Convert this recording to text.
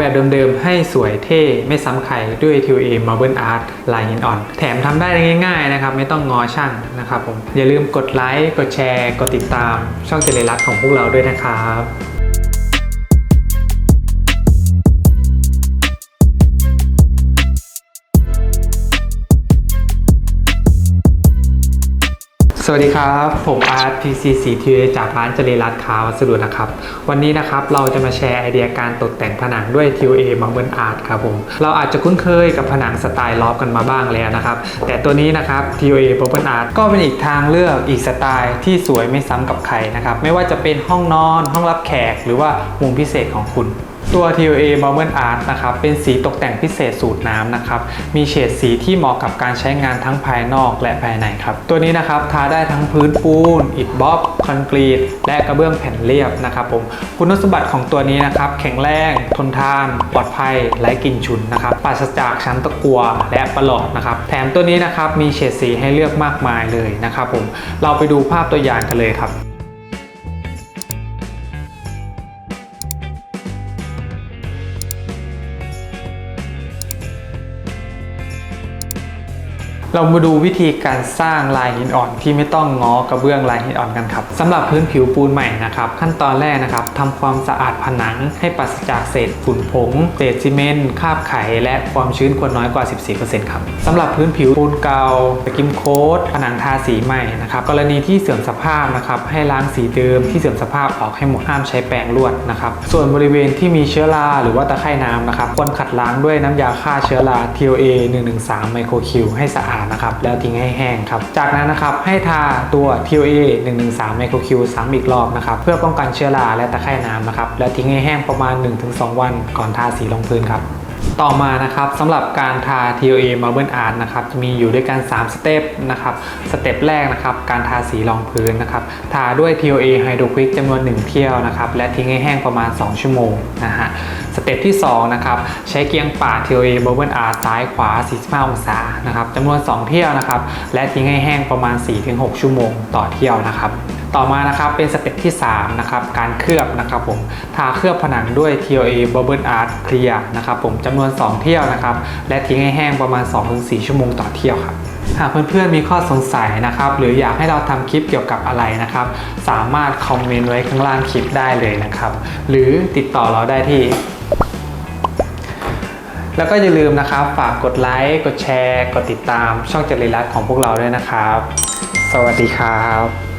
แบบเดิมๆ ให้สวยเท่ไม่ซ้ำใครด้วย T A Marble Art ลายหินอ่อน แถมทำได้ง่ายๆนะครับ ไม่ต้องงอช่างนะครับผม อย่าลืมกดไลค์ กดแชร์ กดติดตามช่องเจริรัตของพวกเราด้วยนะครับ วัสดีครับ ผมอาร์ต PCC TA จากร้านเจริญรัตน์ค้าวัสดุนะครับ วันนี้นะครับเราจะมาแชร์ไอเดียการตกแต่งผนังด้วย TOA Marble Art ครับผม เราอาจจะคุ้นเคยกับผนังสไตล์ลอฟกันมาบ้างแล้วนะครับ แต่ตัวนี้นะครับ TOA Marble Art ก็เป็นอีกทางเลือกอีกสไตล์ที่สวยไม่ซ้ำกับใครนะครับ ไม่ว่าจะเป็นห้องนอน ห้องรับแขก หรือว่ามุมพิเศษของคุณ ตัว TOA Marble Art นะครับ เป็นสีตกแต่งพิเศษสูตรน้ำนะครับ มีเฉดสีที่เหมาะกับการใช้งานทั้งภายนอกและภายในครับ ตัวนี้นะครับทาได้ทั้งพื้นปูน อิฐบล็อก คอนกรีต และกระเบื้องแผ่นเรียบนะครับผม คุณสมบัติของตัวนี้นะครับ แข็งแรง ทนทาน ปลอดภัย ไร้กลิ่นฉุนนะครับ ปราศจากชั้นตะกัว และประหลอดนะครับ แถมตัวนี้นะครับ มีเฉดสีให้เลือกมากมายเลยนะครับผม เราไปดูภาพตัวอย่างกันเลยครับ เรามาดูวิธีการสร้างลายหินอ่อนที่ไม่ต้องง้อกระเบื้องลายหินอ่อนกันครับสำหรับพื้นผิวปูนใหม่นะครับ ขั้นตอนแรกนะครับทำความสะอาดผนังให้ปราศจากเศษฝุ่นผง เศษซีเมนต์คราบไข และความชื้นควรน้อยกว่า 14%ครับสำหรับพื้นผิวปูนเกาสกิมโค้ดผนังทาสีใหม่นะครับกรณีที่เสื่อมสภาพนะครับให้ล้างสีเดิมที่เสื่อมสภาพออกให้หมดห้ามใช้แปรงลวดนะครับส่วนบริเวณที่มีเชื้อราหรือว่าตะไคร่น้ำนะครับควรขัดล้างด้วยน้ำยาฆ่าเชื้อรา TOA 113 ไมโครคิวให้สะอาดนะครับแล้วทิ้งให้แห้งครับจากนั้นนะครับให้ทาตัว TOA 113 ไมโครคิวซ้ำอีกรอบนะครับเพื่อป้องกันเชื้อราและตะไคร่น้ำนะครับแล้วทิ้งให้แห้งประมาณ 1-2 วันก่อนทาสีลงพื้นครับ ต่อมานะครับสำหรับการทา TOA Marble Art นะครับจะมีอยู่ด้วยกัน 3 สเต็ปนะครับสเต็ปแรกนะครับการทาสีรองพื้นนะครับทาด้วย TOA Hydro Quick จำนวน 1 เที่ยวนะครับและทิ้งให้แห้งประมาณ 2 ชั่วโมงนะฮะสเต็ปที่2นะครับใช้เกียงป่า TOA Marble Art ซ้ายขวา 45 องศานะครับจำนวน 2 เที่ยวนะครับและทิ้งให้แห้งประมาณ 4-6 ชั่วโมงต่อเที่ยวนะครับ ต่อมานะครับเป็นสเต็ปที่3นะครับการเคลือบนะครับผมทาเคลือบผนังด้วย TOA Bubble Art Clear นะครับผมจำนวน 2 เที่ยวนะครับและทิ้งให้แห้งประมาณ 2-4 ชั่วโมงต่อเที่ยวครับหากเพื่อนๆมีข้อสงสัยนะครับหรืออยากให้เราทำคลิปเกี่ยวกับอะไรนะครับ สามารถคอมเมนต์ไว้ข้างล่างคลิปได้เลยนะครับ หรือติดต่อเราได้ที่ แล้วก็อย่าลืมนะครับ ฝากกดไลค์ กดแชร์ กดติดตามช่องจริรัตน์ของพวกเราด้วยนะครับ สวัสดีครับ